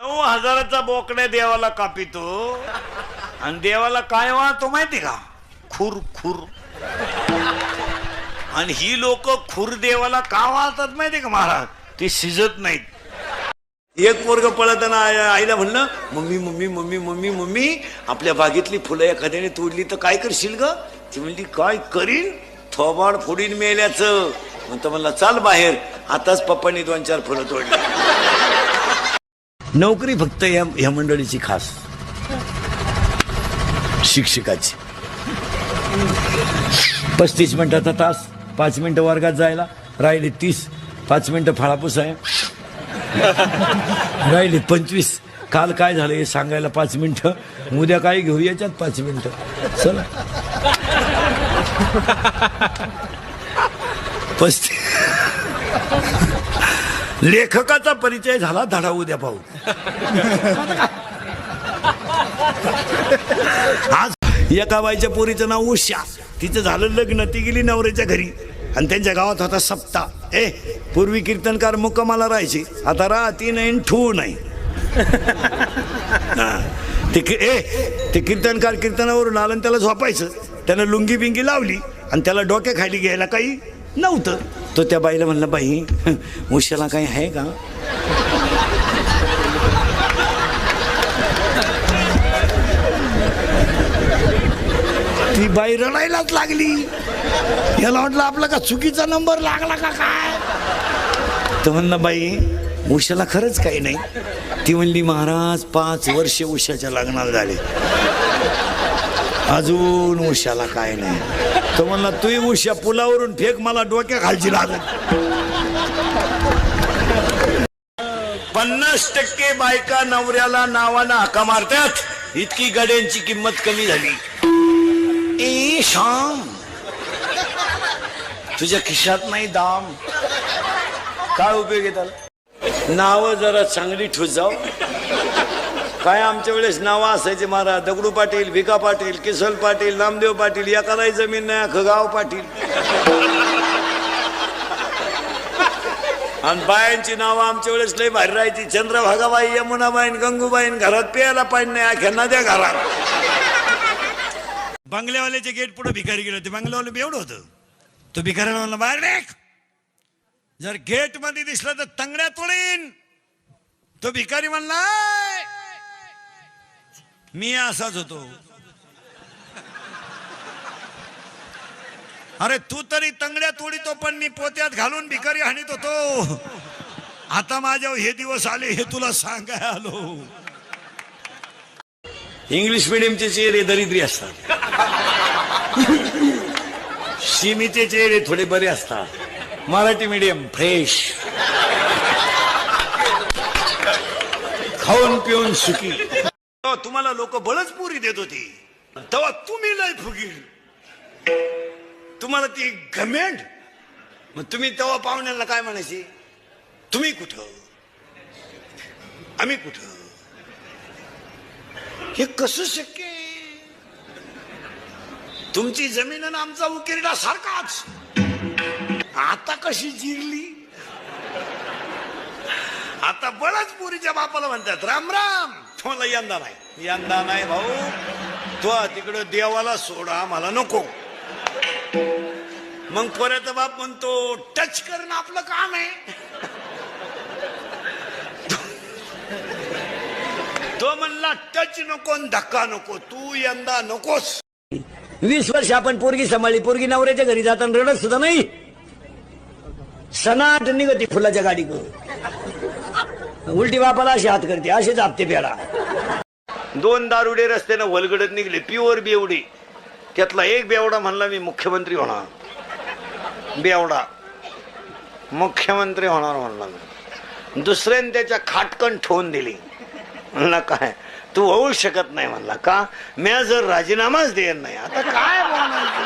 नऊ हजाराचा बोकड्या देवाला कापितो आणि देवाला काय वाहतो माहिती का? खुर खुर. आणि ही लोक खुर देवाला का वाहतात माहिती का महाराज? ते शिजत नाहीत. एक पोरग पळताना आईला म्हणलं mummy mummy mummy mummy mummy आपल्या बागेतली फुलं एखाद्याने तोडली तर काय करशील ग? ती म्हणली काय करीन? थोबाड फोडीन मेल्याचं. म्हणतो म्हणला चाल बाहेर. आताच पप्पांनी दोन चार फुलं तोडली. नोकरी फक्त या या मंडळीची खास. शिक्षकाची. पस्तीस मिनिटाचा तास पाच मिनिटं वर्गात जायला राहिले तीस पाच मिनिटं फळापूस आहे. राहिले पंचवीस. काल काय झालं हे सांगायला पाच मिनिटं उद्या काय घेऊ याच्यात पाच मिनिटं. चला. पस्तीस. लेखकाचा परिचय झाला धडा उद्या पाहू. आज एका बाईच्या पोरीचं नाव उषा. तिचं झालं लग्न ती गेली नवऱ्याच्या घरी. आणि त्यांच्या गावात होता सप्ता. ए पूर्वी कीर्तनकार मुक्कामाला राहायचे. आता राहती नाही ठू नाही. ते ए ते कीर्तनकार कीर्तनावरून आलं आणि त्याला झोपायचं. त्यानं लुंगी बिंगी लावली आणि त्याला डोक्याखाली घ्यायला काही नव्हतं. तो त्या बाईला म्हणला बाई उशाला काही आहे का? ती बाई रडायलाच लागली. याला म्हटलं आपला का चुकीचा नंबर लागला का काय? तर म्हणलं बाई उशाला खरंच काही नाही. ती म्हणली महाराज पाच वर्ष उशाच्या लग्नाला झाले. अजून उशाला काय नाही. तो म्हणला तू उशा पुलावरून फेक मला डोक्या खालची लागत पन्नास टक्के बायका नवऱ्याला नावानं हाका मारतात. इतकी गड्यांची किंमत कमी झाली. ए शाम तुझ्या खिशात नाही दाम. काय उपयोग आहे त्याला? नाव जरा चांगली ठुजाव काय आमच्या वेळेस नावं असायचे महाराज. दगडू पाटील भिका पाटील किसल पाटील नामदेव पाटील या कराय जमीन नाही अख्खं गाव पाटील. आणि बायांची नावं आमच्या वेळेस लय भारी राहायची. चंद्रभागाबाई यमुनाबाईन गंगूबाईन घरात प्यायला पाणी नाही अख्या नद्या घरात. बंगल्यावाल्याचे गेट पुढे भिकारी गेले होते. बंगल्यावाले बी एवढं होतं. तो भिकारी म्हणला बाहेर निघ. जर गेटमध्ये दिसलं तर तंगड्या तोडीन. तो भिकारी म्हणला मी असाच होतो. अरे तू तरी तंगड्या तोडीतो पण मी पोत्यात घालून भिकारी हाणीत होतो. आता माझ्या हे दिवस आले हे तुला सांगाय आलो. इंग्लिश मिडियमचे चेहरे दरिद्री असतात. शिमीचे चेहरे थोडे बरे असतात. Marathi medium fresh. खाऊन पिऊन सुखी. तुम्हाला लोक बळच पुरी देत होती. तेव्हा तुम्ही लय फुगीर. तुम्हाला ती घमेंड. मग तुम्ही तेव्हा पाहुण्यांना काय म्हणायची? तुम्ही कुठं? आम्ही कुठं? हे कसं शक्य तुमची जमीन आणि आमचा उकिरडा सारखाच. आता कशी जिरली? आता बळच पुरीच्या बापाला म्हणतात राम राम. तुम्हाला यंदा नाही. यंदा नाही भाऊ. तो तिकडं देवाला सोडा मला नको. मग परत बाप म्हणतो टच करणं आपलं काम आहे. तो म्हणला टच नको आणि धक्का नको तू यंदा नकोस. वीस वर्ष आपण पोरगी सांभाळली पोरगी नवऱ्याच्या घरी जाताना रडत सुद्धा नाही. सनाट निघती फुलाच्या गाडी उलटी बापाला अशी हात करते असे जापते पेडा दोन दारुडे रस्त्यानं वलगडत निघले प्युअर बेवडी. त्यातला एक बेवडा म्हणला मी मुख्यमंत्री होणार. बेवडा. मुख्यमंत्री होणार म्हणला मी. दुसऱ्याने त्याच्या खाटकन ठेवून दिली. म्हणला काय? तू होऊ शकत नाही. म्हणला का? मी जर राजीनामाच देत नाही. आता काय बोलायचं?